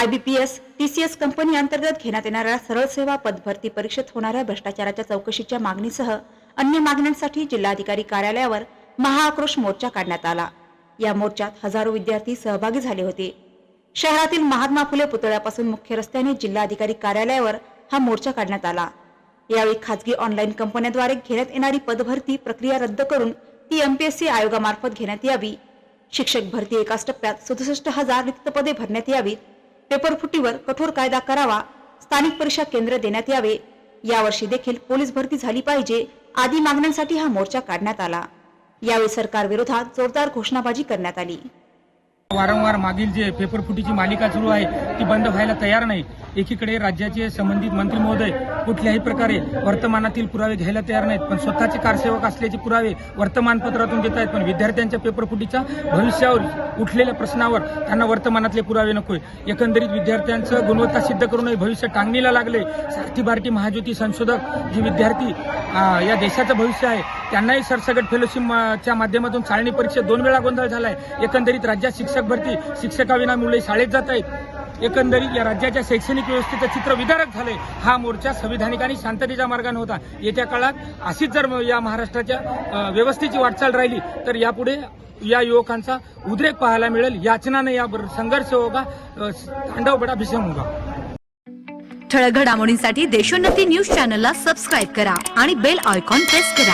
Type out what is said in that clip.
IBPS TCS company अंतर्गत घेण्यात येणाऱ्या सरळ सेवा पदभरती परीक्षेत होणाऱ्या भ्रष्टाचाराच्या चौकशीच्या मागणीसह अन्य मागण्यांसाठी जिल्हाधिकारी कार्यालयावर महाआक्रोश मोर्चा काढण्यात आला. या मोर्चात हजारो विद्यार्थी सहभागी झाले होते. शहरातील महात्मा फुले पुतळ्यापासून मुख्य रस्त्याने जिल्हाधिकारी कार्यालयावर हा मोर्चा काढण्यात आला. यावेळी खासगी ऑनलाईन कंपन्यांद्वारे घेण्यात येणारी पदभरती प्रक्रिया रद्द करून ती एमपीएससी आयोगामार्फत घेण्यात यावी. शिक्षक भरती एकाच टप्प्यात सदुसष्ट हजार रिक्त पदे भरण्यात यावीत. पेपरफुटीवर कठोर कायदा करावा स्थानिक परीक्षा केंद्र देण्यात यावे. यावर्षी देखील पोलीस भरती झाली पाहिजे आदी मागण्यांसाठी हा मोर्चा काढण्यात आला. यावेळी सरकार विरोधात जोरदार घोषणाबाजी करण्यात आली. वारंवार मागील जे पेपरफुटीची मालिका सुरू आहे ती बंद व्हायला तयार नाही. एकीकडे राज्याचे संबंधित मंत्री महोदय कुठल्याही प्रकारे वर्तमानातील पुरावे घ्यायला तयार नाहीत पण स्वतःचे कारसेवक असल्याचे पुरावे वर्तमानपत्रातून देत आहेत. पण विद्यार्थ्यांच्या पेपरफुटीच्या भविष्यावर उठलेल्या प्रश्नावर त्यांना वर्तमानातले पुरावे नकोय. एकंदरीत विद्यार्थ्यांचं गुणवत्ता सिद्ध करूनही भविष्य टांगणीला लागले सारथी भारती महाज्योती संशोधक जे विद्यार्थी या देशाचं भविष्य आहे त्यांनाही सरसगट फेलोशिपच्या माध्यमातून चाळणी परीक्षेत दोन वेळा गोंधळ झालाय. एकंदरीत राज्यात शिक्षक भरती शिक्षकाविना मुले शाळेत जात आहेत. एकंदरीत या राज्याच्या शैक्षणिक व्यवस्थेचं चित्र विदारक झालंय. हा मोर्चा संविधानिक आणि शांततेच्या मार्गाने होता. येत्या काळात अशीच जर या महाराष्ट्राच्या व्यवस्थेची वाटचाल राहिली तर यापुढे या युवकांचा उद्रेक पाहायला मिळेल. याचनाने या संघर्ष होगा तांडव बडा भीषण होगा. ठळक घडामोडींसाठी देशोन्नती न्यूज चॅनलला सबस्क्राईब करा आणि बेल आयकॉन प्रेस करा.